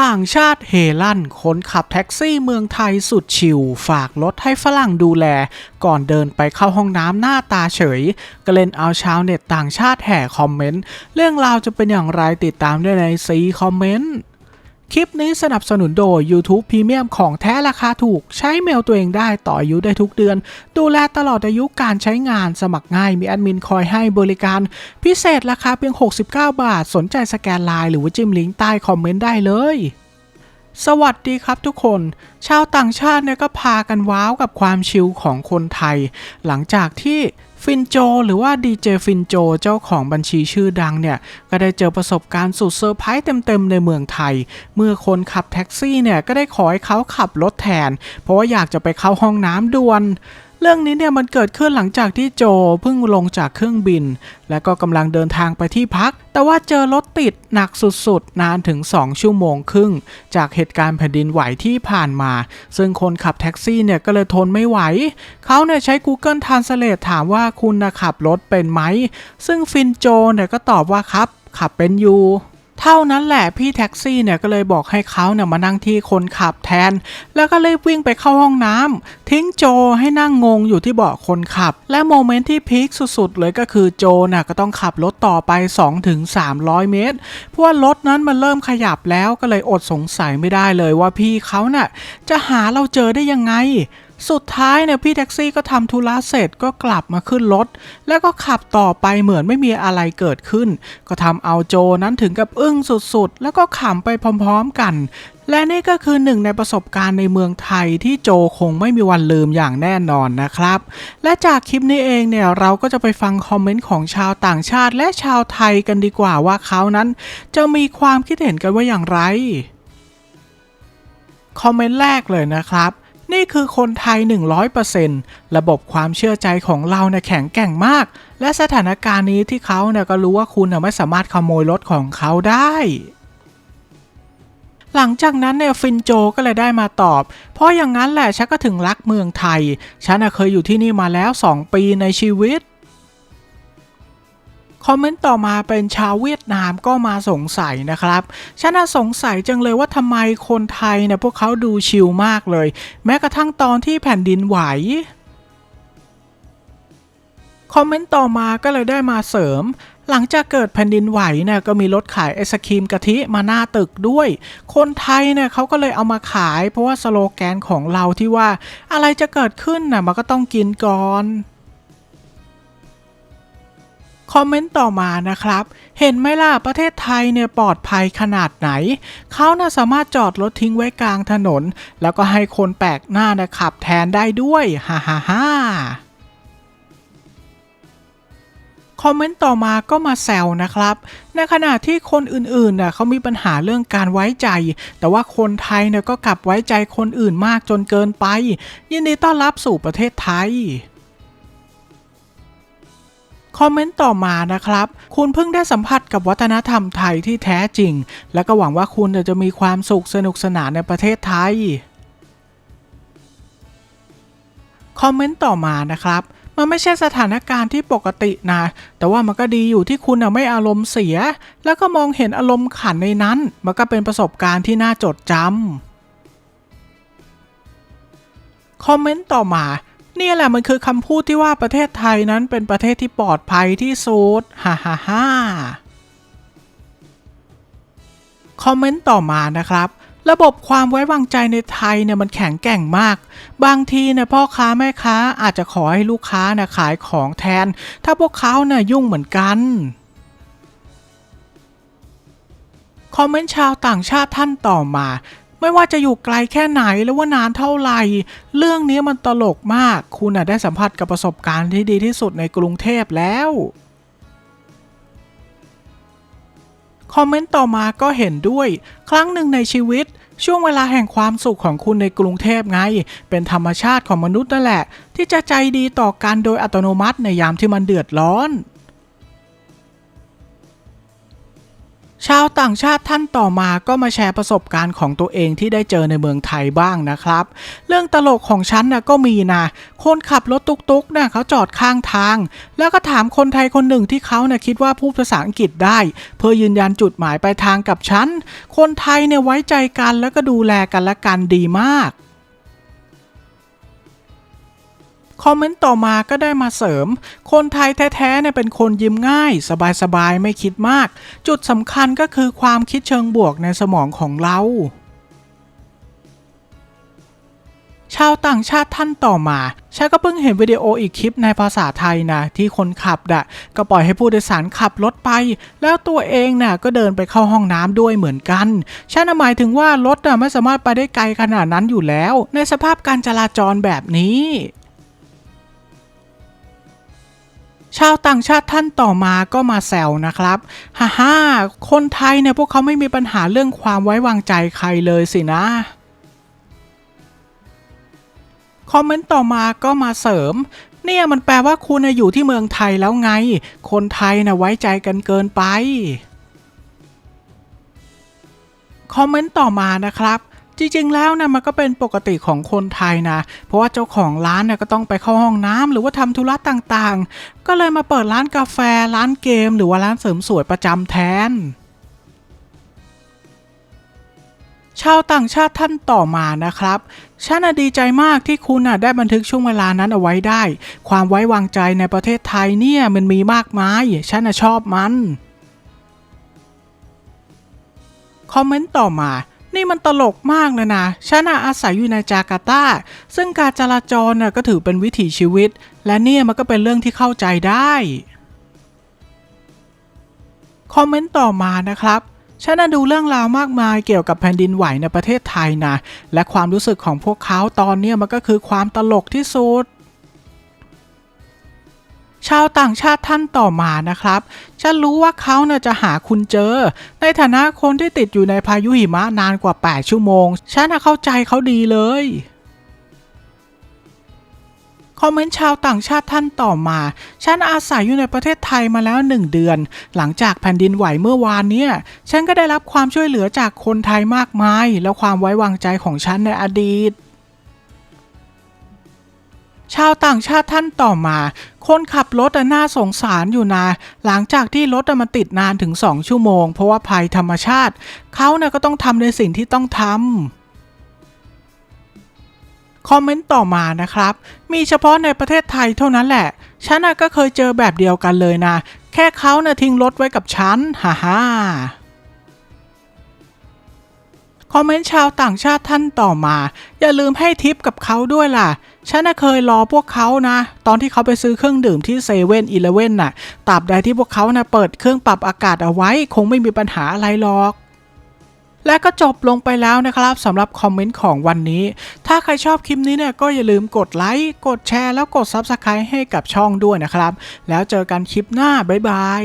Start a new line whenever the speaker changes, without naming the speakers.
ต่างชาติเฮลั่นคนขับแท็กซี่เมืองไทยสุดชิว ฝากรถให้ฝรั่งดูแล ก่อนเดินไปเข้าห้องน้ำหน้าตาเฉยกเล่นเอาชาวเน็ตต่างชาติแห่คอมเมนต์ เรื่องราวจะเป็นอย่างไรติดตามได้ในซีคอมเมนต์ คลิปนี้สนับสนุนโดย YouTube Premium ของแท้ราคาถูก ใช้เมลตัวเองได้ต่ออายุได้ทุกเดือน ดูแลตลอดอายุการใช้งานสมัครง่ายมีแอดมินคอยให้บริการ พิเศษราคาเพียง 69 บาท สนใจสแกนไลน์หรือว่าจิ้มลิงก์ใต้คอมเมนต์ได้เลยสวัสดีครับทุกคน ชาวต่างชาติเนี่ยก็พากันว้าวกับความชิลของคนไทย หลังจากที่ ฟินโจ หรือว่าดีเจฟินโจ เจ้าของบัญชีชื่อดังเนี่ย ก็ได้เจอประสบการณ์สุดเซอร์ไพรส์เต็มๆ ในเมืองไทย เมื่อคนขับแท็กซี่เนี่ย ก็ได้ขอให้เขาขับรถแทน เพราะว่าอยากจะไปเข้าห้องน้ำด่วนเรื่องนี้เนี่ยมันเกิดขึ้นหลังจากที่โจเพิ่งลงจากเครื่องบิน และก็กำลังเดินทางไปที่พัก แต่ว่าเจอรถติดหนักสุดๆ นานถึง 2 ชั่วโมงครึ่ง จากเหตุการณ์แผ่นดินไหวที่ผ่านมา ซึ่งคนขับแท็กซี่เนี่ยก็เลยทนไม่ไหว เขาเนี่ยใช้ Google Translate ถามว่าคุณนะขับรถเป็นไหม ซึ่งฟินโจเนี่ยก็ตอบว่าครับ ขับเป็นอยู่เท่านั้นแหละพี่แท็กซี่เนี่ยก็เลยบอกให้เขาเนี่ยมานั่งที่คนขับแทน แล้วก็เลยวิ่งไปเข้าห้องน้ำทิ้งโจให้นั่งงงอยู่ที่เบาะคนขับ และโมเมนต์ที่พีคสุดๆ เลยก็คือโจน่ะก็ต้องขับรถต่อไป 2-300 เมตร เพราะว่ารถนั้นมันเริ่มขยับแล้วก็เลยอดสงสัยไม่ได้เลยว่าพี่เขาน่ะจะหาเราเจอได้ยังไง สุดท้ายเนี่ยพี่แท็กซี่ก็ทำธุระเสร็จก็กลับมาขึ้นรถ แล้วก็ขับต่อไปเหมือนไม่มีอะไรเกิดขึ้น ก็ทำเอาโจนั้นถึงกับอึ้งสุดๆ แล้วก็ขำไปพร้อมๆกัน และนี่ก็คือหนึ่งในประสบการณ์ในเมืองไทยที่โจคงไม่มีวันลืมอย่างแน่นอนนะครับ และจากคลิปนี้เองเนี่ยเราก็จะไปฟังคอมเมนต์ของชาวต่างชาติและชาวไทยกันดีกว่าว่าเขานั้นจะมีความคิดเห็นกันว่าอย่างไร คอมเมนต์แรกเลยนะครับ นี่คือคนไทย 100%ระบบความเชื่อใจของเราเนี่ยแข็งแกร่งมาก และสถานการณ์นี้ที่เขาเนี่ยก็รู้ว่าคุณน่ะไม่สามารถขโมยรถของเขาได้ หลังจากนั้นเนี่ยฟินโจก็เลยได้มาตอบ เพราะอย่างนั้นแหละฉันก็ถึงรักเมืองไทย ฉันเคยอยู่ที่นี่มาแล้ว 2 ปีในชีวิต คอมเมนต์ต่อมาเป็นชาวเวียดนามก็มาสงสัยนะครับฉันสงสัยจังเลยว่าทำไมคนไทยเนี่ยพวกเขาดูชิลมากเลย แม้กระทั่งตอนที่แผ่นดินไหวคอมเมนต์ต่อมาก็เลยได้มาเสริม หลังจากเกิดแผ่นดินไหวเนี่ยก็มีรถขายไอศครีมกะทิมาหน้าตึกด้วย คนไทยเนี่ยเขาก็เลยเอามาขาย เพราะว่าสโลแกนของเราที่ว่าอะไรจะเกิดขึ้นน่ะมันก็ต้องกินก่อน คอมเมนต์ต่อมานะครับ เห็นไหมล่ะ ประเทศไทยเนี่ยปลอดภัยขนาดไหน เขาน่ะสามารถจอดรถทิ้งไว้กลางถนน แล้วก็ให้คนแปลกหน้านะขับแทนได้ด้วย ฮ่าฮ่าฮ่าคอมเมนต์ต่อมาก็มาแซวนะครับ ในขณะที่คนอื่นๆน่ะเขามีปัญหาเรื่องการไว้ใจ แต่ว่าคนไทยเนี่ยก็กลับไว้ใจคนอื่นมากจนเกินไป ยินดีต้อนรับสู่ประเทศไทย คอมเมนต์ต่อมานะครับ คุณเพิ่งได้สัมผัสกับวัฒนธรรมไทยที่แท้จริง และก็หวังว่าคุณจะมีความสุขสนุกสนานในประเทศไทย คอมเมนต์ต่อมานะครับ มันไม่ใช่สถานการณ์ที่ปกตินะ แต่ว่ามันก็ดีอยู่ที่คุณไม่อารมณ์เสีย แล้วก็มองเห็นอารมณ์ขันในนั้น มันก็เป็นประสบการณ์ที่น่าจดจำคอมเมนต์ต่อมา นี่แหละมันคือคำพูดที่ว่าประเทศไทยนั้นเป็นประเทศที่ปลอดภัยที่สุดฮ่าฮ่าฮ่าคอมเมนต์ต่อมานะครับระบบความไว้วางใจในไทยเนี่ยมันแข็งแกร่งมาก บางทีเนี่ยพ่อค้าแม่ค้าอาจจะขอให้ลูกค้านี่ยขายของแทน ถ้าพวกเขาเนี่ยยุ่งเหมือนกัน คอมเมนต์ชาวต่างชาติท่านต่อมา ไม่ว่าจะอยู่ไกลแค่ไหนหรือว่านานเท่าไหร่ เรื่องนี้มันตลกมาก คุณน่ะได้สัมผัสกับประสบการณ์ที่ดีที่สุดในกรุงเทพแล้ว คอมเมนต์ต่อมาก็เห็นด้วย ครั้งหนึ่งในชีวิต ช่วงเวลาแห่งความสุขของคุณในกรุงเทพไง เป็นธรรมชาติของมนุษย์นั่นแหละ ที่จะใจดีต่อกันโดยอัตโนมัติในยามที่มันเดือดร้อน ชาวต่างชาติท่านต่อมาก็มาแชร์ประสบการณ์ของตัวเองที่ได้เจอในเมืองไทยบ้างนะครับ เรื่องตลกของฉันนะก็มีนะคนขับรถตุกๆนะเขาจอดข้างทาง แล้วก็ถามคนไทยคนหนึ่งที่เขานะคิดว่าพูดภาษาอังกฤษได้ เพื่อยืนยันจุดหมายปลายทางกับฉัน คนไทยเนี่ยไว้ใจกันแล้วก็ดูแลกันและกันดีมาก คอมเมนต์ต่อมาก็ได้มาเสริม คนไทยแท้ๆเนี่ยเป็นคนยิ้มง่าย สบายๆ ไม่คิดมาก จุดสำคัญก็คือความคิดเชิงบวกในสมองของเราชาวต่างชาติท่านต่อมาฉันก็เพิ่งเห็นวิดีโออีกคลิปในภาษาไทยนะที่คนขับน่ะก็ปล่อยให้ผู้โดยสารขับรถไป แล้วตัวเองน่ะก็เดินไปเข้าห้องน้ำด้วยเหมือนกันฉันหมายถึงว่ารถน่ะไม่สามารถไปได้ไกลขนาดนั้นอยู่แล้ว ในสภาพการจราจรแบบนี้ ชาวต่างชาติท่านต่อมาก็มาแซวนะครับฮ่าฮ่าคนไทยเนี่ยพวกเขาไม่มีปัญหาเรื่องความไว้วางใจใครเลยสินะ คอมเมนต์ต่อมาก็มาเสริม เนี่ยมันแปลว่าคุณอยู่ที่เมืองไทยแล้วไง คนไทยนะไว้ใจกันเกินไป คอมเมนต์ต่อมานะครับ จริงๆ แล้วนะมันก็เป็นปกติของคนไทยนะ เพราะว่าเจ้าของร้านเนี่ยก็ต้องไปเข้าห้องน้ำหรือว่าทำธุระต่างๆ ก็เลยมาเปิดร้านกาแฟร้านเกม หรือว่าร้านเสริมสวยประจำแทน ชาวต่างชาติท่านต่อมานะครับฉันดีใจมากที่คุณน่ะได้บันทึกช่วงเวลานั้นเอาไว้ได้ ความไว้วางใจในประเทศไทยเนี่ยมันมีมากมายฉันชอบมัน คอมเมนต์ต่อมา นี่มันตลกมากเลยนะ ฉันน่อาศัยอยู่ในจาการ์ตา ซึ่งการจราจรน่ะก็ถือเป็นวิถีชีวิต และเนี่ยมันก็เป็นเรื่องที่เข้าใจได้ คอมเมนต์ต่อมานะครับฉันน่ดูเรื่องราวมากมายเกี่ยวกับแผ่นดินไหวในประเทศไทยนะ และความรู้สึกของพวกเขาตอนเนี้ยมันก็คือความตลกที่สุด ชาวต่างชาติท่านต่อมานะครับ ฉันรู้ว่าเขาน่ะจะหาคุณเจอ ในฐานะคนที่ติดอยู่ในพายุหิมะนานกว่า 8 ชั่วโมง ฉันเข้าใจเขาดีเลยคอมเมนต์ชาวต่างชาติท่านต่อมา ฉันอาศัยอยู่ในประเทศไทยมาแล้วหนึ่งเดือน หลังจากแผ่นดินไหวเมื่อวานเนี่ย ฉันก็ได้รับความช่วยเหลือจากคนไทยมากมาย และความไว้วางใจของฉันในอดีต ชาวต่างชาติท่านต่อมา คนขับรถน่าสงสารอยู่นะ หลังจากที่รถมันติดนานถึง 2 ชั่วโมง เพราะว่าภัยธรรมชาติ เขาเนี่ยก็ต้องทำในสิ่งที่ต้องทำคอมเมนต์ต่อมานะครับ มีเฉพาะในประเทศไทยเท่านั้นแหละ ฉันก็เคยเจอแบบเดียวกันเลยนะ แค่เขาน่ะทิ้งรถไว้กับฉัน ฮ่าฮ่าคอมเมนต์ชาวต่างชาติท่านต่อมา อย่าลืมให้ทิปกับเขาด้วยล่ะ ฉันน่ะเคยรอพวกเขานะ ตอนที่เขาไปซื้อเครื่องดื่มที่เซเว่นอีเลเว่นน่ะตราบใดที่พวกเขาน่ะเปิดเครื่องปรับอากาศเอาไว้ คงไม่มีปัญหาอะไรหรอก และก็จบลงไปแล้วนะครับสำหรับคอมเมนต์ของวันนี้ ถ้าใครชอบคลิปนี้เนี่ยก็อย่าลืมกดไลค์ กดแชร์แล้วกด Subscribe ให้กับช่องด้วยนะครับ แล้วเจอกันคลิปหน้า บ๊ายบาย